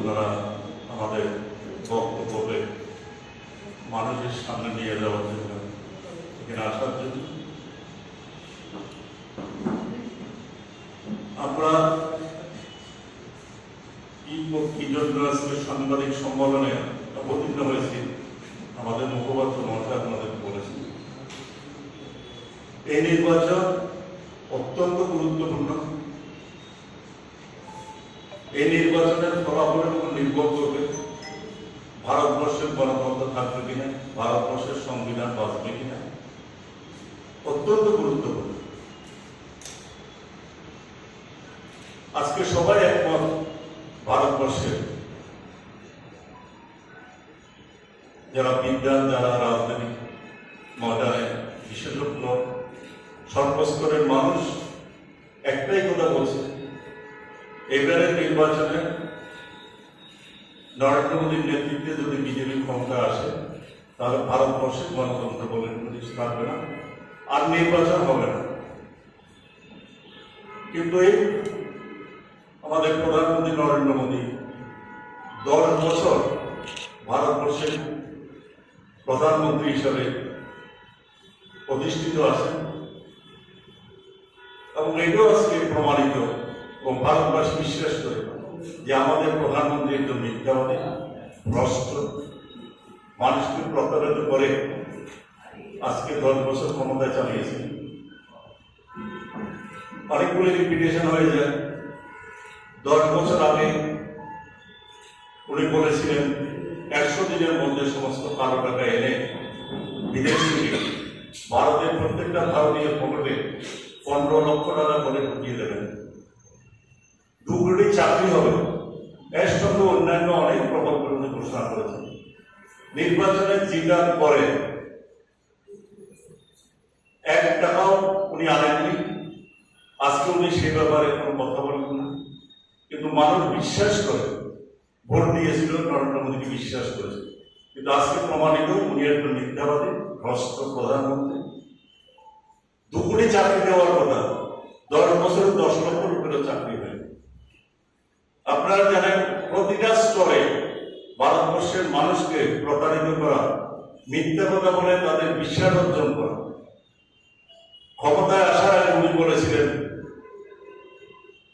আপনারা আমাদের বক্তব্যকে মানুষের সামনে নিয়ে যাওয়ার জন্য এখানে আসার জন্য। আমরা কি জন্য আজকে সাংবাদিক সম্মেলনে অবতীর্ণ হয়েছি। আমাদের মুখপাত্র মহাশয় আপনাদের বলেছেন। এই নির্বাচন অত্যন্ত গুরুত্বপূর্ণ এই নির্বাচনের ফলাফলের উপর নির্ভর করবে ভারতবর্ষের গণতন্ত্র থাকবে কিনা, ভারতবর্ষের সংবিধান বাঁচবে কিনা? অত্যন্ত গুরুত্বপূর্ণ। আজকে সবাই একমত, ভারতবর্ষের যারা বিজ্ঞান, যারা রাজনৈতিক ময়দানে বিশেষজ্ঞ, সর্বস্তরের মানুষ একটাই কথা বলছে এবারের নির্বাচনে নরেন্দ্র মোদীর নেতৃত্বে যদি বিজেপি ক্ষমতা আসে, তাহলে ভারতবর্ষের গণতন্ত্র বলে কিছু থাকবে না, আর নির্বাচন হবে না। কিন্তু এই আমাদের প্রধানমন্ত্রী নরেন্দ্র মোদী দশ বছর ভারতবর্ষের প্রধানমন্ত্রী হিসাবে প্রতিষ্ঠিত আছেন এবং এটাও আজকে প্রমাণিত এবং ভারতবাসী বিশ্বাস করে যে আমাদের প্রধানমন্ত্রী একজন মিথ্যাবাদী, ভ্রষ্ট, মানুষকে প্রতারিত করে আজকে দশ বছর ক্ষমতায় চালিয়েছে। অনেকগুলি রিপিটেশন হয়ে যায় দশ বছর আগে উনি বলেছিলেন, একশো দিনের মধ্যে সমস্ত কালো টাকা এনে বিদেশ থেকে ভারতের প্রত্যেকটা ভারতীয় পকেটে পনেরো লক্ষ টাকা করে ঢুকিয়ে দেবেন। দু কোটি চাকরি হবে। এর সঙ্গে অন্যান্য অনেক প্রকল্পের উনি ঘোষণা করেছেন নির্বাচনে জিতার পরে এক টাকাও উনি আনেননি। আজকে উনি সে ব্যাপারে কোনো কথা বলেন না। কিন্তু মানুষ বিশ্বাস করে, ভোট দিয়েছিল, নরেন্দ্র মোদীকে বিশ্বাস করেছে। কিন্তু আজকে প্রমাণিত, উনি একজন মিথ্যাবাদী, ভ্রষ্ট প্রধানমন্ত্রী। দু কোটি চাকরি দেওয়ার কথা, দশ বছরে দশ লক্ষ রুপের চাকরি আপনারা জানেন প্রতিটা স্তরে ভারতবর্ষের মানুষকে প্রতারিত করা, মিথ্যা কথা বলে তাদের বিশ্বাস অর্জন করা। ক্ষমতায় আসার আগে উনি বলেছিলেন,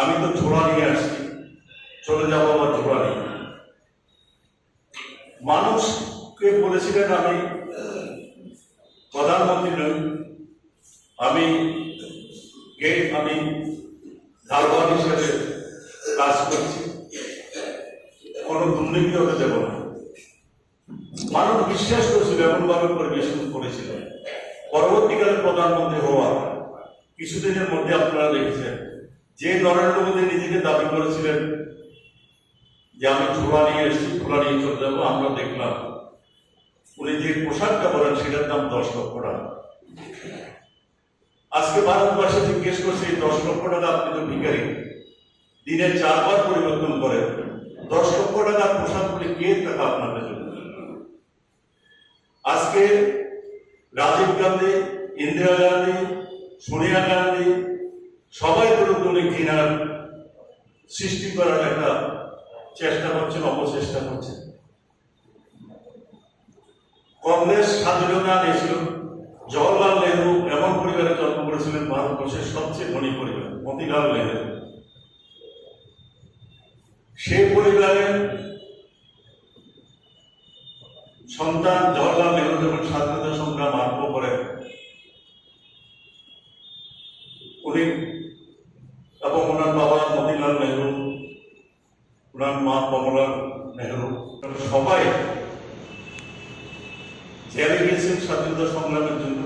আমি তো ছোড়া নিয়ে আসছি, চলে যাব আমার ছোড়া নিয়ে। মানুষকে বলেছিলেন, আমি প্রধানমন্ত্রী নই, আমি আমি ধারবান হিসেবে কাজ করছি, কোনো দুর্নীতি হতে দেব না। মানুষ বিশ্বাস করেছিল, এমনভাবে পরিবেশন করেছিল। পরবর্তীকালে প্রধানমন্ত্রী হওয়া কিছুদিনের মধ্যে আপনারা দেখেছেন, যে নরেন্দ্র মোদী নিজেকে দাবি করেছিলেন যে আমি ছোলা নিয়ে এসেছি, ছোলা নিয়ে চলে যাব, আমরা দেখলাম উনি যে পোশাকটা বলেন সেটার দাম দশ লক্ষ টাকা। আজকে ভারতবর্ষে জিজ্ঞেস করছে, এই দশ লক্ষ টাকা আপনি তো ভিখারি। দিনে চারবার পরিবর্তন করেন দশ লক্ষ টাকার পোশাকগুলি কে টাকা আপনাদের জন্য আজকে রাজীব গান্ধী, ইন্দিরা গান্ধী, সোনিয়া গান্ধী, সবাই উনি ঘৃণার সৃষ্টি করার একটা চেষ্টা করছেন অপচেষ্টা করছেন। কংগ্রেস স্বাধীনতা দিয়েছিল জওয়াহরলাল নেহরু এমন পরিবারে জন্ম করেছিলেন, ভারতবর্ষের সবচেয়ে ধনী পরিবার, মতিলাল নেহরু। সেই পরিবারের সন্তান জওয়াহরলাল নেহরু যখন স্বাধীনতা সংগ্রাম আরম্ভ করেন, উনি এবং ওনার বাবা মতিলাল নেহরু, ওনার মা কমলা নেহরু সবাই জেলে গিয়েছেন স্বাধীনতা সংগ্রামের জন্য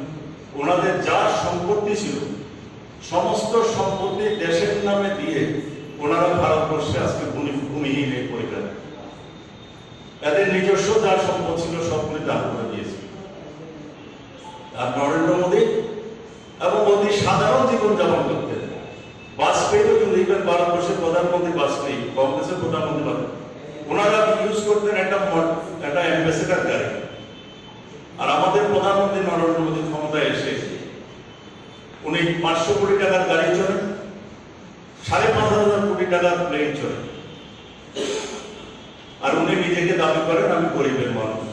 ওনাদের যা সম্পত্তি ছিল, সমস্ত সম্পত্তি দেশের নামে দিয়ে ওনারা ভারতবর্ষে আজকে ভূমি ভূমিহীন এই পরিবার তাদের নিজস্ব যা সম্পদ ছিল সবগুলি দান করে দিয়েছে। আর নরেন্দ্র মোদী এবং অতি সাধারণ জীবন যাপন করতেন। বাজপেয়ীও কিন্তু ইভেন ভারতবর্ষের প্রধানমন্ত্রী বাজপেয়ী, কংগ্রেসের প্রধানমন্ত্রী বাজপেয়ী। ওনারা ইউজ করতেন একটা একটা অ্যাম্বাসেডার গাড়ি। আর আমাদের প্রধানমন্ত্রী নরেন্দ্র মোদী ক্ষমতায় এসে উনি পাঁচশো কোটি টাকার গাড়ি চলেন সাড়ে পাঁচ হাজার কোটি টাকার প্লেন চলে আর উনি নিজেকে দাবি করেন, আমি গরিবের মানুষ।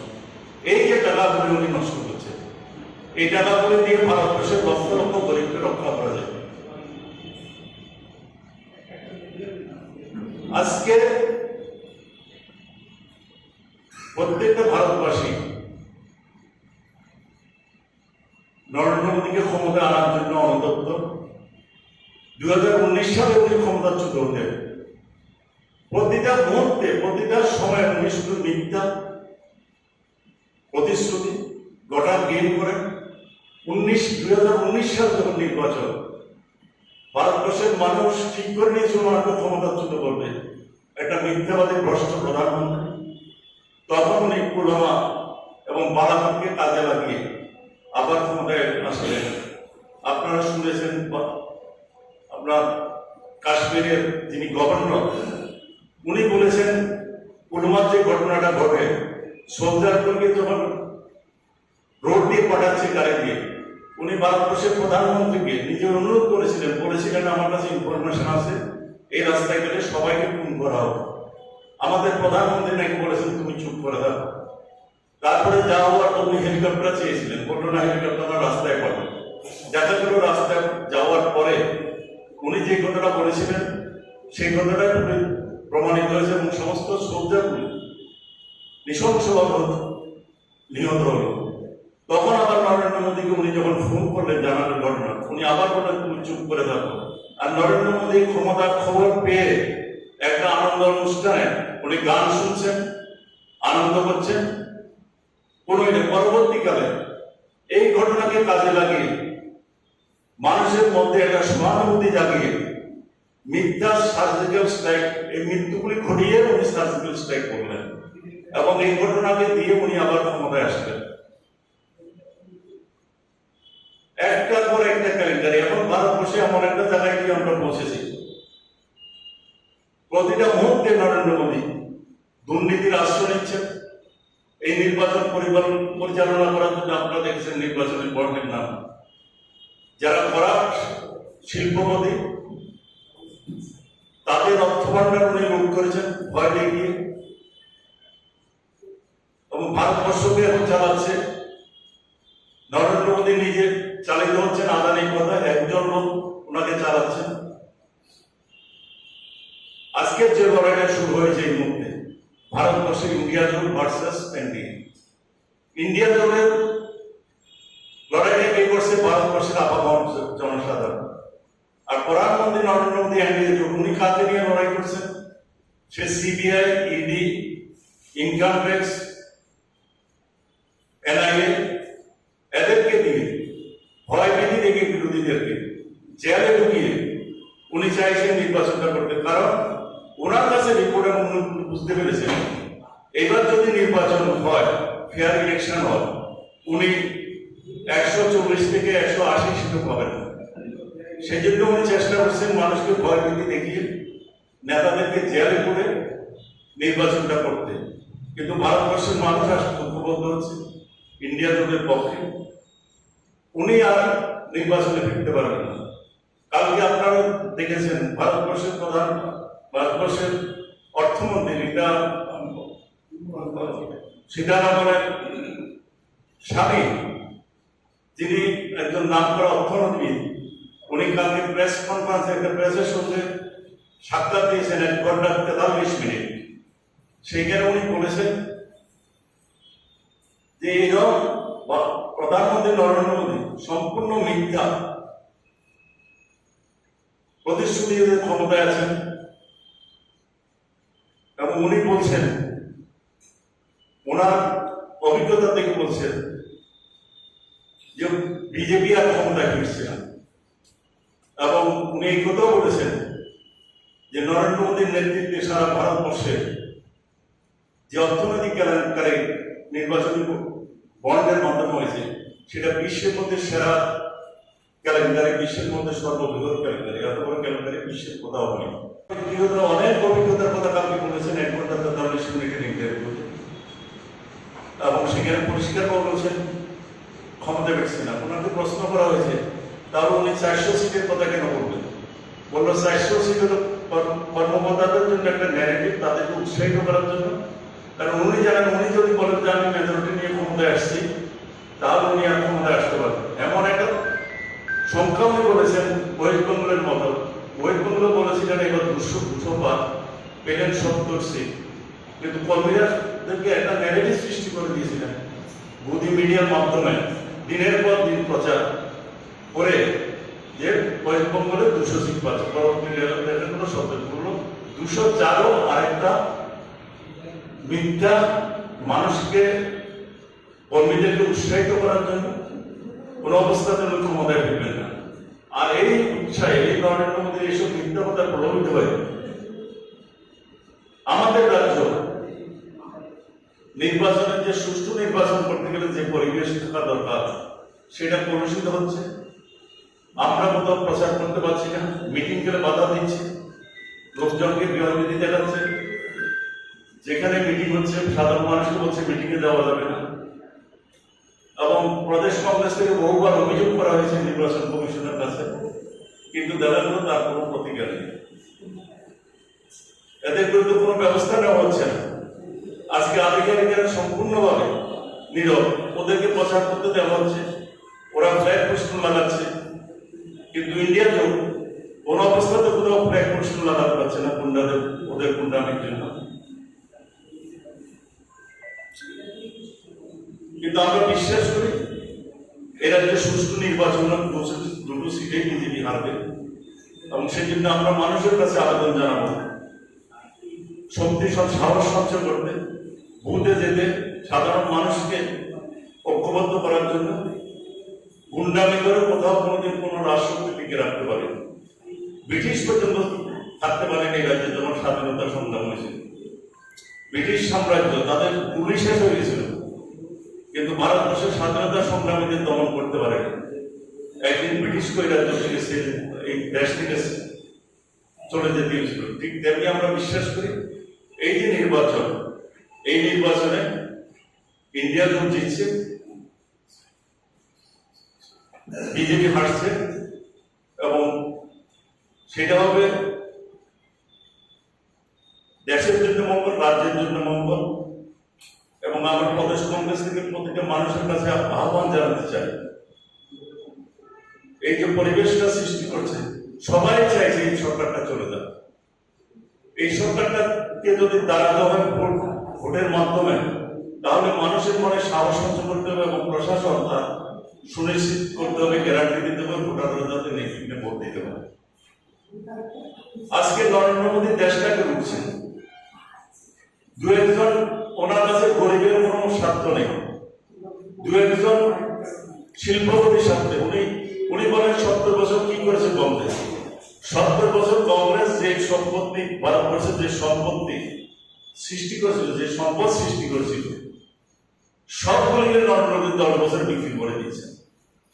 এই যে টাকাগুলি উনি নষ্ট করছেন, এই টাকাগুলি দিয়ে ভারতবর্ষের লক্ষ লক্ষ গরিবকে রক্ষা করা যায়। আজকে প্রত্যেকটা ভারতবাসী নরেন্দ্র মোদীকে ক্ষমতা আনার জন্য অনুতপ্ত দু হাজার উনিশ সালে উনি ক্ষমতাচ্যুত হতেন প্রতিটা মুহূর্তে, প্রতিটা সময় উনি শুধু মিথ্যা প্রতিশ্রুতি, গোটা গেম করেন উনিশ, দুই হাজার উনিশ সাল যখন নির্বাচন ভারতবর্ষের মানুষ ঠিক করে নিয়েছে ওনাকে ক্ষমতাচ্যুত করবে একটা মিথ্যাবাদী ভ্রষ্ট প্রধানমন্ত্রী। তখন উনি পুলওয়ামা এবং বালাকোটকে কাজে লাগিয়ে আবার ক্ষমতায় আসলেন। আপনারা শুনেছেন আপনার কাশ্মীরের যিনি গভর্নর উনি বলেছেন পুলওয়ামার যে ঘটনাটা ঘটে সোলজারগুলোকে যখন রোড দিয়ে পাঠাচ্ছে গাড়ি দিয়ে উনি ভারতবর্ষের প্রধানমন্ত্রীকে নিজে অনুরোধ করেছিলেন, বলেছিলেন, আমার কাছে ইনফরমেশন আছে, এই রাস্তায় গেলে সবাইকে খুন করা হবে আমাদের প্রধানমন্ত্রী নাকি বলেছেন, তুমি চুপ করে দাও তারপরে যা হওয়ার উনি হেলিকপ্টার চেয়েছিলেন, বলল, না হেলিকপ্টার রাস্তায় পাঠাবো যাতে করে রাস্তায় যাওয়ার পরে উনি যে ঘটনা বলেছিলেন, সেই ঘটনাটা প্রমাণিত হয়েছে এবং সমস্ত সোলজারগুলি নৃশংসভাবে নিহত হলো। তখন আবার নরেন্দ্র মোদীকে উনি যখন ফোন করলেন জানালেন ঘটনা, উনি আবার বললেন, তুমি চুপ করে থাকো। আর নরেন্দ্র মোদী ক্ষমতার খবর পেয়ে একটা আনন্দ অনুষ্ঠানে উনি গান শুনছেন, আনন্দ করছেন। কোনো পরবর্তীকালে এই ঘটনাকে কাজে লাগিয়ে মানুষের মধ্যে একটা সহানুভূতি জাগিয়ে মিথ্যা সার্জিক্যাল স্ট্রাইক, এই মৃত্যুগুলি ঘটিয়ে উনি সার্জিক্যাল স্ট্রাইক করলেন। এবং এই ঘটনাকে দিয়ে উনি আবার ক্ষমতায় আসলেন। একটার পর একটা ক্যালেন্ডার, এখন ভারতবর্ষে এমন একটা জায়গায় গিয়ে আমরা পৌঁছেছি। প্রতিটা মুহূর্তে নরেন্দ্র মোদী দুর্নীতির আশ্রয় নিচ্ছেন। এই নির্বাচন পরিচালনা করার জন্য আপনারা দেখেছেন নির্বাচনের বর্ণের নাম। যারা করাপ্ট শিল্পপতি তাদের অর্থ ভান্ডার উনি লুট করেছেন ভয় দেখিয়ে। এবং ভারতবর্ষকে এখন চালাচ্ছে। নরেন্দ্র মোদী নিজে চালিত হচ্ছেন, আদানি কথা, একজন লোক ওনাকে চালাচ্ছেন। আজকের যে লড়াইটা শুরু হয়েছে এই মুহূর্তে, ভারতবর্ষে ইন্ডিয়া জোট ভার্সেস এনডিএ। ইন্ডিয়া জোটের সে CBI ED income tax NIA এদেরকে দিয়ে ভয় ভীতি দেখে বিরোধীদেরকে জেলে ঢুকিয়ে উনি চাইছেন নির্বাচনটা করতে। কারণ ওনার কাছে রিপোর্ট এবং বুঝতে পেরেছেন। এবার যদি নির্বাচন হয় ফেয়ার ইলেকশন হয়, উনি একশো চল্লিশ থেকে একশো আশি সিটও পাবেন। সেই জন্য উনি চেষ্টা করছেন মানুষকে ভয় ভীতি দেখিয়ে নেতাদেরকে জেলে করে নির্বাচনটা করতে। কিন্তু ভারতবর্ষের মানুষ আজ ঐক্যবদ্ধ হচ্ছে, ইন্ডিয়া জোটের পক্ষে। উনি আর নির্বাচনে ফিরতে পারবেন না। কালকে আপনারা দেখেছেন, ভারতবর্ষের প্রধান, ভারতবর্ষের অর্থমন্ত্রী রিতা, সীতারামনের স্বামী, যিনি একজন নাম করা অর্থনীতিবিদ, উনি কালকে প্রেস কনফারেন্সে একটা প্রেসের সঙ্গে সাক্ষাৎ দিয়েছেন, এক ঘণ্টা তেতাল্লিশ মিনিট। সেইখানে উনি বলেছেন যে এইরকম প্রধানমন্ত্রী নরেন্দ্র মোদী, সম্পূর্ণ মিথ্যা। প্রতিশ্রুতি ক্ষমতায় আছেন। এবং উনি বলছেন, ওনার অভিজ্ঞতা থেকে বলছেন যে বিজেপি আর ক্ষমতায় ফিরছে না। এবং উনি এই কথাও বলেছেন যে নরেন্দ্র মোদীর নেতৃত্বে সারা ভারতবর্ষে যে অর্থনৈতিক কেলেঙ্কারি নির্বাচনী বন্ডের মাধ্যমে হয়েছে, সেটা বিশ্বের মধ্যে সেরা কেলেঙ্কারি, বিশ্বের মধ্যে সর্ববৃহৎ কেলেঙ্কারি। এত বড় কেলেঙ্কারি বিশ্বের কোথাও হয়নি। অনেক অভিজ্ঞতার কথা কালকে বলেছেন এক ঘণ্টা এবং সেখানে পরিষ্কার করে বলছেন ক্ষমতা পেয়েছে না। ওনাকে প্রশ্ন করা হয়েছে, তাহলে উনি চারশো সিটের কথা কেন বলবেন বলল, চারশো সিটের কর্মকর্তাদের জন্য একটা ন্যারেটিভ তাদেরকে উৎসাহিত করার জন্য। কারণ উনি জানেন, উনি যদি বলেন যে আমি মেজরিটি নিয়ে ক্ষমতায় আসছি, তাহলে উনি আর ক্ষমতায় আসতে পারবেন এমন একটা সংখ্যা উনি বলেছেন ওয়েস্ট বেঙ্গলের মতো। ওয়েস্ট বেঙ্গল বলেছিলেন এবার দুশো দুশো পাঁচ পেলেন সত্তর সিট কিন্তু কর্মীরাদেরকে একটা ন্যারেটিভ সৃষ্টি করে দিয়েছিলেন। বুদ্ধি মিডিয়ার মাধ্যমে। দিনের পর দিন প্রচার করে যে বেঙ্গলে দুশো সিট পাচ্ছে। পরবর্তীকালে দেখা গেলো সত্তর হলো দুশো চারও আরেকটা মিথ্যা মানুষকে কর্মীদেরকে উৎসাহিত করার জন্য কোন অবস্থাতে উনি ক্ষমতায় ফিরবেন না। আর এই উৎসাহে, এই নরেন্দ্র মোদী এইসব মিথ্যা কথা প্রলোভিত হয়ে আমাদের রাজ্য নির্বাচনের যে সুষ্ঠু নির্বাচন করতে গেলে যে পরিবেশ থাকা দরকার, সেটা কলুষিত হচ্ছে। আমরা কোথাও প্রচার করতে পারছি না মিটিং করে বাধা দিচ্ছে, লোকজনকে বিভাবিত দেখাচ্ছে। যেখানে মিটিং হচ্ছে, সাধারণ মানুষকে বলছে মিটিং এ যাওয়া যাবে না। এবং প্রদেশ কংগ্রেস থেকে বহুবার অভিযোগ করা হয়েছে নির্বাচন কমিশনের কাছে, কিন্তু দেখা গেল তার কোনো প্রতিকার নেই। এদের বিরুদ্ধে কোনো ব্যবস্থা নেওয়া হচ্ছে না। আজকে আধিকারিকেরা সম্পূর্ণভাবে নীরব। ওদেরকে প্রচার করতে দেওয়া হচ্ছে। ওরা ফ্ল্যাগ প্রশ্ন লাগাচ্ছে। কিন্তু ইন্ডিয়া জোট কোন অবস্থাতে কোথাও ফ্ল্যাগ প্রশ্ন লাগাতে পারছে না গুন্ডাদের ওদের গুন্ডামির জন্য। কিন্তু আমরা বিশ্বাস করি, এরা যে সুষ্ঠু নির্বাচন দুটো সিটেই বিজেপি হারবে, এবং সেই জন্য আমরা মানুষের কাছে আবেদন জানাব। শক্তি সব সাহস সঞ্চয় করবে, বুথে যেতে সাধারণ মানুষকে ঐক্যবদ্ধ করার জন্য। গুন্ডামি করে কোথাও কোনোদিন কোনো রাষ্ট্রকে টিকে রাখতে পারে ব্রিটিশ পর্যন্ত থাকতে পারেন এই রাজ্যে, যখন স্বাধীনতা সংগ্রাম হয়েছে ব্রিটিশ সাম্রাজ্য তাদের পুলিশ শেষ হয়ে গেছিল। কিন্তু ভারতবর্ষের স্বাধীনতা সংগ্রামীদের দমন করতে পারে একদিন ব্রিটিশ কই রাজ্য থেকে সে এই দেশ থেকে চলে যেতে হয়েছিল। ঠিক তেমনি আমরা বিশ্বাস করি, এই যে নির্বাচন, এই নির্বাচনে ইন্ডিয়া জোট জিতছে বিজেপি হারছে এবং সেটা হবে দেশের জন্য মঙ্গল, রাজ্যের জন্য মঙ্গল এবং আমরা প্রদেশ কংগ্রেস থেকে প্রতিটা মানুষের কাছে আহ্বান জানাতে চাই। এই যে পরিবেশটা সৃষ্টি করছে, সবাই চাইছে এই সরকারটা চলে যাক। এই সরকারটাকে যদি দাঁড়াতে হয় ভোট- ভোটের মাধ্যমে, তাহলে মানুষের মনে সাহস সঞ্চয় করতে হবে এবং প্রশাসন তা সুনিশ্চিত করতে হবে গ্যারান্টি দিতে হবে, ভোটাররা যাতে নির্বিঘ্নে ভোট দিতে পারে। আজকে নরেন্দ্র মোদী দেশটাকে উঠছেন দু একজন ওনার কাছে গরিবের কোনো স্বার্থ নেই। দু একজন শিল্পপতি স্বার্থে। উনি উনি বলেন, সত্তর বছর কি করেছে কংগ্রেস? সত্তর বছর কংগ্রেস যে সম্পত্তি ভারতবর্ষের যে সম্পত্তি সৃষ্টি করেছিল, যে সম্পদ সৃষ্টি করেছিল, সবগুলিকে নরেন্দ্র মোদী দশ বছর বিক্রি করে দিয়েছে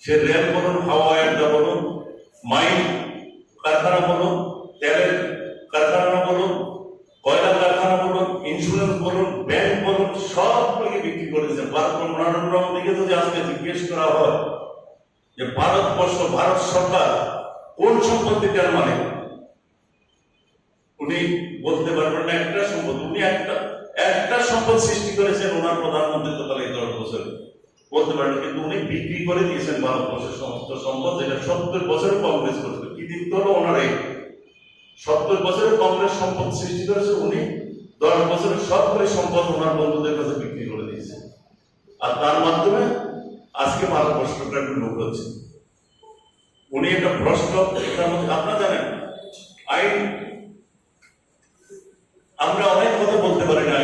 সে রেল বলুন, হাওয়া আড্ডা বলুন মাইন কারখানা বলুন, তেলের কারখানা বলুন, কয়লা কারখানা বলুন ইন্স্যুরেন্স বলুন ব্যাংক বলুন সবগুলোকে বিক্রি করেছে। ভারত মোদীকে যদি আজকে জিজ্ঞেস করা হয় যে ভারতবর্ষ, ভারত সরকার কোন সম্পত্তি তার মালিক উনি বলতে পারবেন না একটা সম্পদ উনি একটা একটা সম্পদ সৃষ্টি করেছেন ওনার প্রধানমন্ত্রী কালে এই দশ বছর বলতে পারেন কিন্তু উনি বিক্রি করে দিয়েছেন ভারতবর্ষের সমস্ত সম্পদ, যেটা সত্তর বছরে কংগ্রেস করেছিল কি দিতে হলো ওনার এই সত্তর বছরে কংগ্রেস সম্পদ সৃষ্টি করেছে উনি? দশ বছরের সবগুলি সম্পদ ওনার বন্ধুদের কাছে বিক্রি করে দিয়েছে। আর তার মাধ্যমে আজকে ভারতবর্ষটা একটু লোক হচ্ছে। উনি একটা ভ্রষ্ট, এটার মধ্যে আপনারা জানেন, আইন আমরা অনেক কথা বলতে পারি না